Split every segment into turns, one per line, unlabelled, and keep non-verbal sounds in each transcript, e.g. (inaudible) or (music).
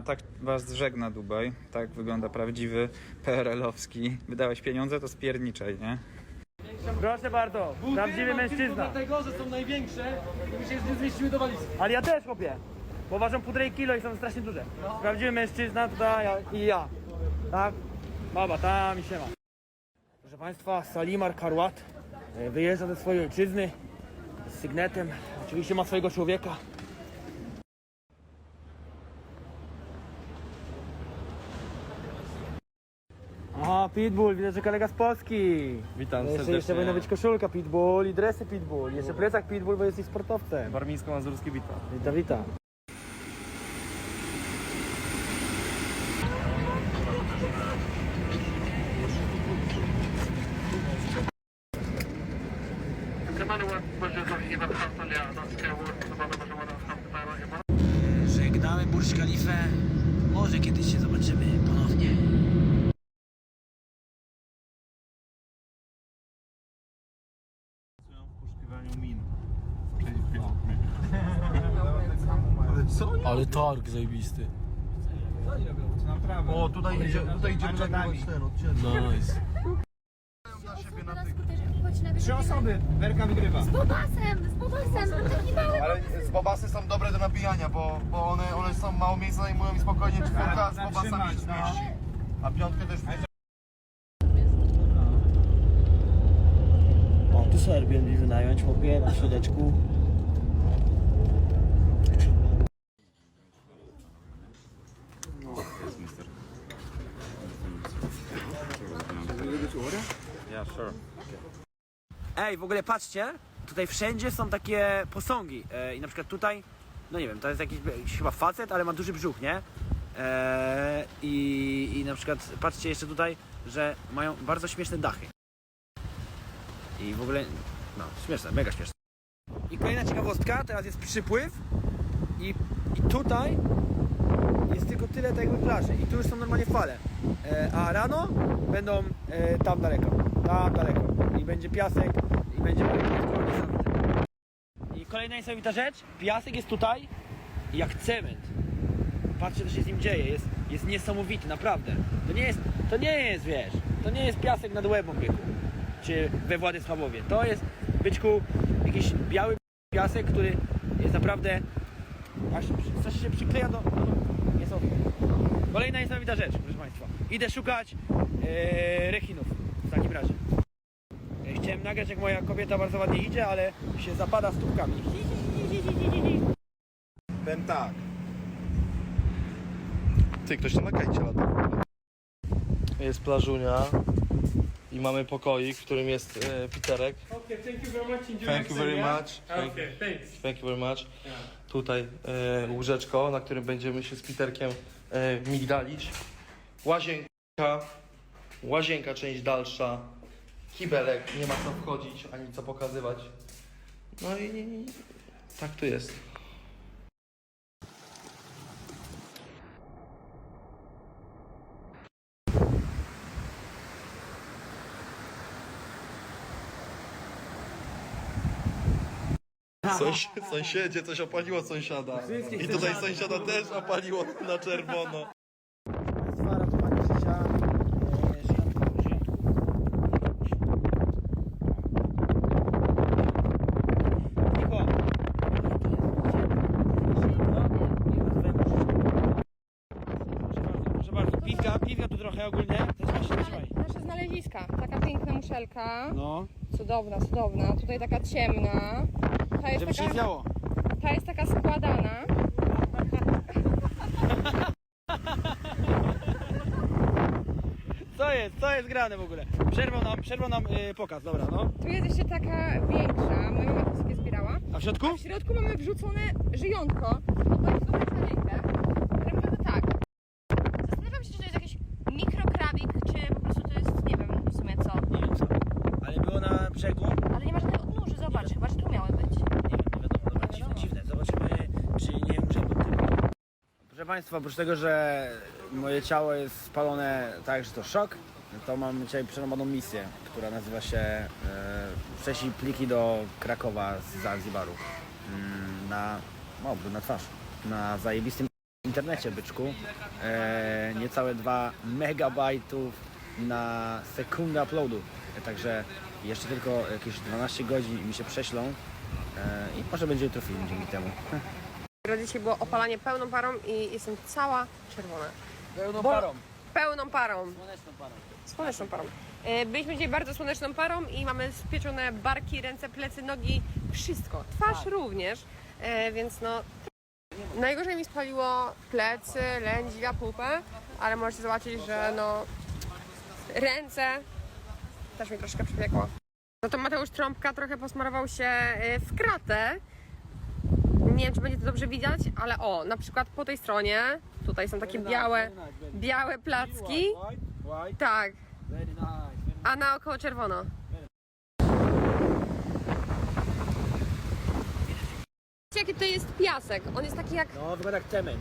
A tak was żegna Dubaj. Tak wygląda prawdziwy PRL-owski. Wydałeś pieniądze, to spierniczaj, nie?
Proszę bardzo, prawdziwy mężczyzna.
Dlatego, że są największe i my się nie zmieścimy do walizki.
Ale ja też chłopie, bo ważą półtorej kilo i są strasznie duże. Prawdziwy mężczyzna tutaj ja, i ja. Tak? Baba, tam i siema. Proszę Państwa, Salimar Karłat e, wyjeżdża ze swojej ojczyzny z sygnetem. Oczywiście ma swojego człowieka. Pitbull, widzę, że kolega z Polski.
Witam
jeszcze,
serdecznie.
jeszcze powinna być koszulka Pitbull i dresy Pitbull. Jeszcze plecak Pitbull, bo jesteś sportowcem.
Warmińsko-Mazurski Witam.
Witam, witam.
Żegnamy Burj Khalifę. Może kiedyś się zobaczymy ponownie.
Ale targ zajebisty.
O, tutaj, idzie, tutaj idziemy nagrywać ten odcinek.
Nice.
Trzy osoby, Werka wygrywa.
Z Bobasem, z Bobasem, to taki mały
Ale z bobasy są dobre do nabijania, bo, bo one, one są mało miejsca zajmują i spokojnie czwórka z bobasami się zmieści. A piątkę też
O, tu sobie Airbnb wynająć, chłopie, na środeczku.
Yeah, sure.
Ej, w ogóle patrzcie, tutaj wszędzie są takie posągi. E, I na przykład tutaj, no nie wiem, to jest jakiś, jakiś chyba facet, ale ma duży brzuch, nie? E, i, I na przykład patrzcie jeszcze tutaj, że mają bardzo śmieszne dachy. I w ogóle, no, śmieszne, mega śmieszne. I kolejna ciekawostka, teraz jest przypływ i, i tutaj jest tylko tyle jakby plaży i tu już są normalnie fale. E, a rano będą e, tam daleko, tam daleko i będzie piasek i będzie. I kolejna niesamowita rzecz, piasek jest tutaj jak cement. Patrzcie co się z nim dzieje, jest, jest niesamowity, naprawdę. To nie jest, to nie jest, wiesz, to nie jest piasek nad Łebą biegu, czy we Władysławowie. To jest, byczku, jakiś biały piasek, który jest naprawdę, aż coś się przykleja do, do niesamowite. Kolejna niesamowita rzecz, proszę Państwa. Idę szukać e, rekinów takim razie. Chciałem nagrać jak moja kobieta bardzo ładnie idzie, ale się zapada stópkami.
Powiem tak. Ty, ktoś tam na kajcie lata.
Jest plażunia i mamy pokoik, w którym jest e, Piterek.
Okay, thank you very much. Enjoy
Thank you very much. Thank,
Okay, thanks.
thank you very much. Tutaj e, łóżeczko, na którym będziemy się z Piterkiem e, migdalić. Łazienka, łazienka część dalsza. Kibelek, nie ma co wchodzić ani co pokazywać. No i tak tu jest. Sąs sąsiedzie, coś opaliło sąsiada. I tutaj sąsiada też opaliło na czerwono.
Państwa, ratowanie życia e, żyjątko, żyjątku. Micho. Proszę bardzo, piwka, piwka tu trochę ogólnie. Zatrzymaj się, zatrzymaj.
nasze znaleziska. Taka piękna muszelka.
No,
Cudowna, cudowna. Tutaj taka ciemna. Ta jest
żeby się nie
taka,
działo.
ta jest taka składana.
Co jest, co jest grane w ogóle? Przerwał nam, przerwał nam y, pokaz, dobra, no.
Tu jest jeszcze taka większa. Moja mama to sobie zbierała.
A w środku?
A w środku mamy wrzucone żyjątko. To jest dobre na rękę. Które wygląda tak. Zastanawiam się, czy to jest jakiś mikrokrawik, czy po prostu to jest, nie wiem w sumie co.
Nie wiem co. Ale było na brzegu?
Ale nie ma żadnej odnóży, zobacz, chyba, że tu miały być.
Nie wiem, nie wiadomo, dobra, dziwne, dziwne. Zobaczymy, czy nie umrze pod tym. Proszę Państwa, oprócz tego, że moje ciało jest spalone tak, że to szok, to mam dzisiaj przerąbaną misję, która nazywa się e, pliki do Krakowa z Zanzibaru mm, na, o, na twarz, na zajebistym internecie, byczku. E, niecałe 2 megabajtów na sekundę uploadu. E, także jeszcze tylko jakieś 12 godzin mi się prześlą e, i może będzie jutro film dzięki temu. (laughs)
Rodzi dzisiaj było opalanie pełną parą i jestem cała czerwona.
Pełną
Bo-
parą.
Pełną parą.
Słoneczną parą.
Słoneczną parą. E, Byliśmy dzisiaj bardzo słoneczną parą i mamy spieczone barki, ręce, plecy, nogi, wszystko. Twarz również, e, więc no... Najgorzej mi spaliło plecy, lędźwia, pupę, ale możecie zobaczyć, że no... Ręce też mi troszkę przypiekło. No to Mateusz Trąbka trochę posmarował się e, w kratę. Nie wiem, czy będzie to dobrze widać, ale o, na przykład po tej stronie, tutaj są takie białe, białe placki. Tak, a naokoło czerwono. Wiecie, jaki to jest piasek? On jest taki jak,
No, wygląda jak cement.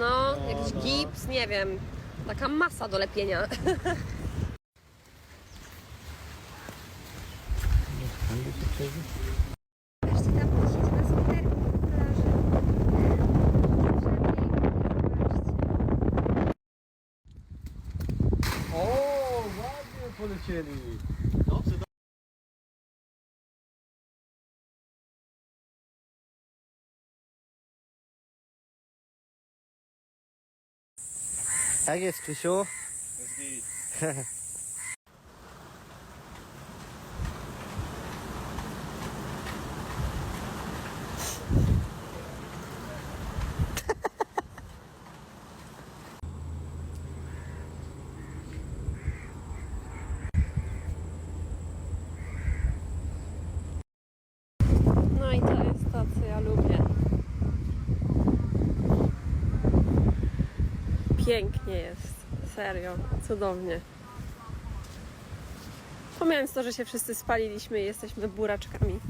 no, jakiś gips, nie wiem. Taka masa do lepienia. (laughs)
polecieli. Dobrze, Jak jest, Krzysiu?
No Pięknie jest. Serio. Cudownie. Pomijając to, że się wszyscy spaliliśmy i jesteśmy buraczkami.